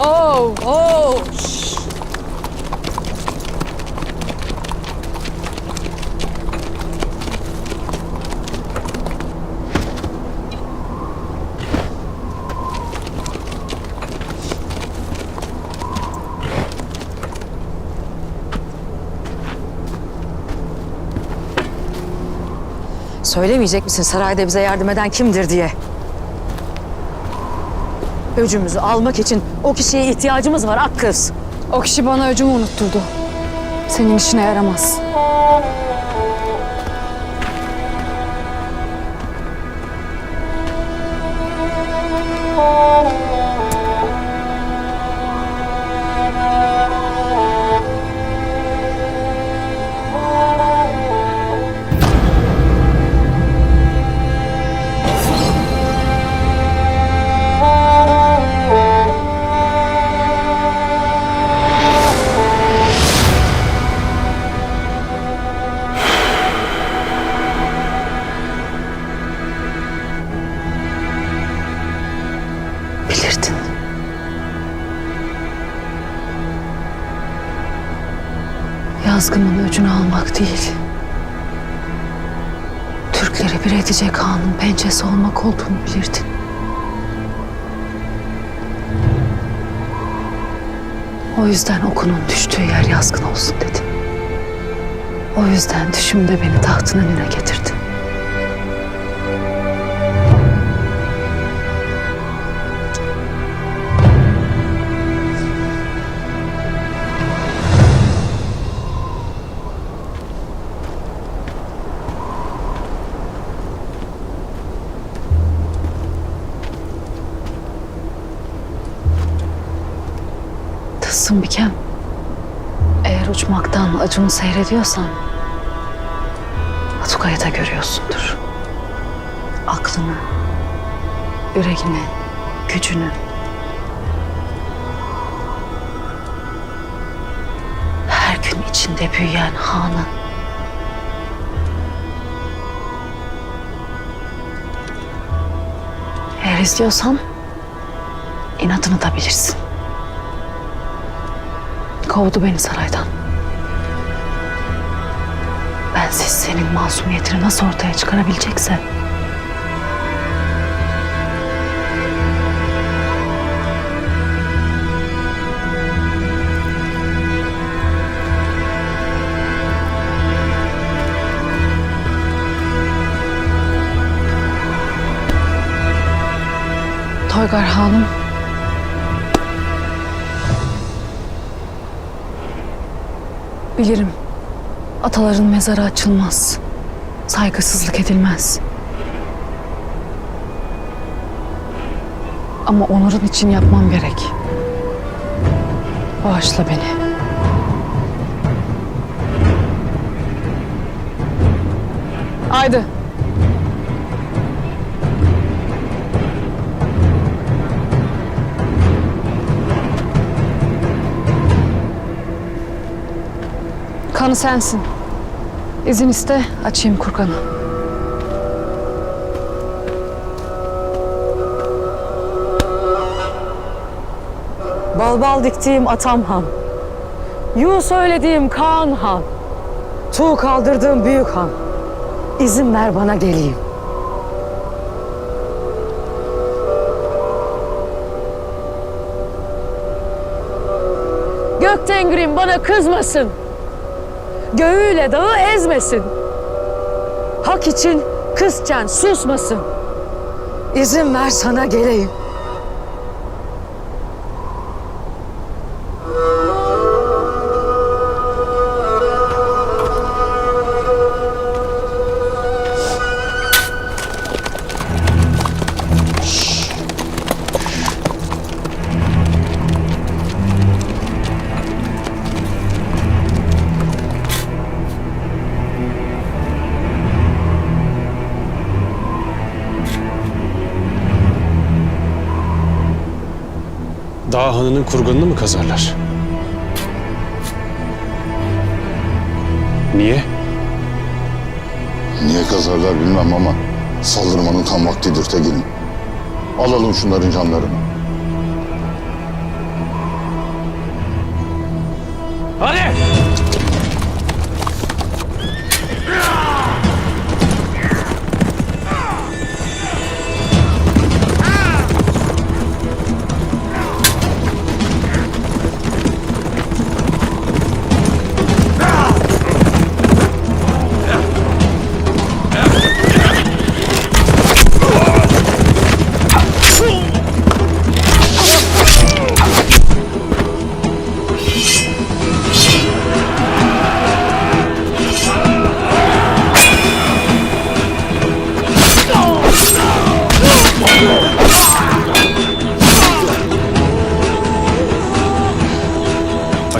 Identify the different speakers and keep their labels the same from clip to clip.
Speaker 1: Oh, oh.
Speaker 2: Söylemeyecek misin sarayda bize yardım eden kimdir diye? Öcümüzü almak için o kişiye ihtiyacımız var ak kız.
Speaker 1: O kişi bana öcümü unutturdu. Senin işine yaramaz.
Speaker 2: Bilirdin. Yazgımın öcünü almak değil. Türkleri bir edecek hanın pençesi olmak olduğunu bilirdin. O yüzden okunun düştüğü yer yazgın olsun dedim. O yüzden düşümde beni tahtın önüne getirdin. Tılsım Bikem. Eğer uçmaktan acımı seyrediyorsan... Atuka'yı da görüyorsundur. Aklını, yüreğini, gücünü. Her gün içinde büyüyen hanı. Eğer izliyorsan inadını da bilirsin. Kovdu beni saraydan. Bensiz senin masumiyetini nasıl ortaya çıkarabilecekse... Toygar Hanım Bilirim. Ataların mezarı açılmaz. Saygısızlık edilmez. Ama onurun için yapmam gerek. Bağışla beni. Haydi. Kanı sensin. İzin iste, açayım kurkanı. Bal bal diktiğim atam han. Yu söylediğim Kaan han. Tuğ kaldırdığım büyük han. İzin ver bana geleyim. Gök tengrim bana kızmasın. Göğüyle dağı ezmesin. Hak için kızken susmasın. İzin ver sana geleyim.
Speaker 3: Dağ hanının kurganını mı kazarlar? Niye?
Speaker 4: Niye kazarlar bilmem ama saldırmanın tam vaktidir Tegin'im. Alalım şunların canlarını.
Speaker 3: Hadi!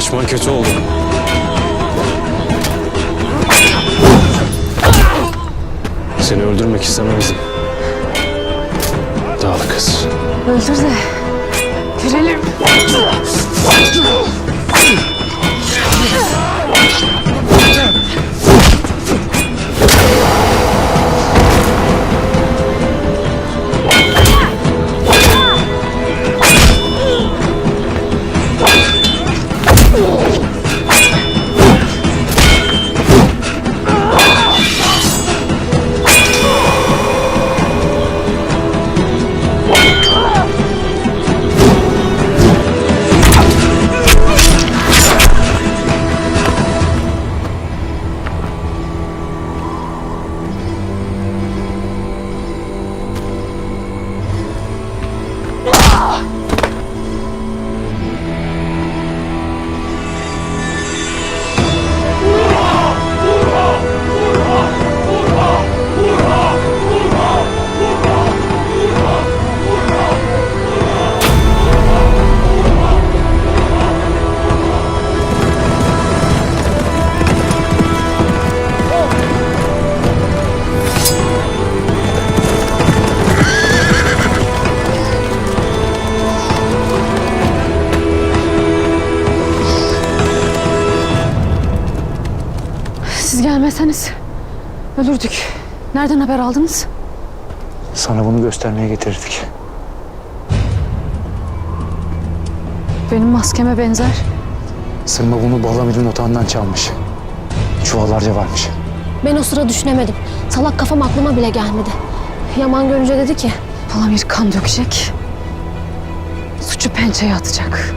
Speaker 3: Açman kötü oldu. Seni öldürmek istemezdim. Dağlı kız.
Speaker 2: Öldür de görelim. Gelmeseniz ölürdük. Nereden haber aldınız?
Speaker 5: Sana bunu göstermeye getirdik.
Speaker 2: Benim maskeme benzer.
Speaker 5: Sırma bunu Balamir'in otağından çalmış. Çuvallarca varmış.
Speaker 6: Ben o sıra düşünemedim. Salak kafam aklıma bile gelmedi. Yaman görünce dedi ki
Speaker 2: Palamir kan dökecek. Suçu pençeye atacak.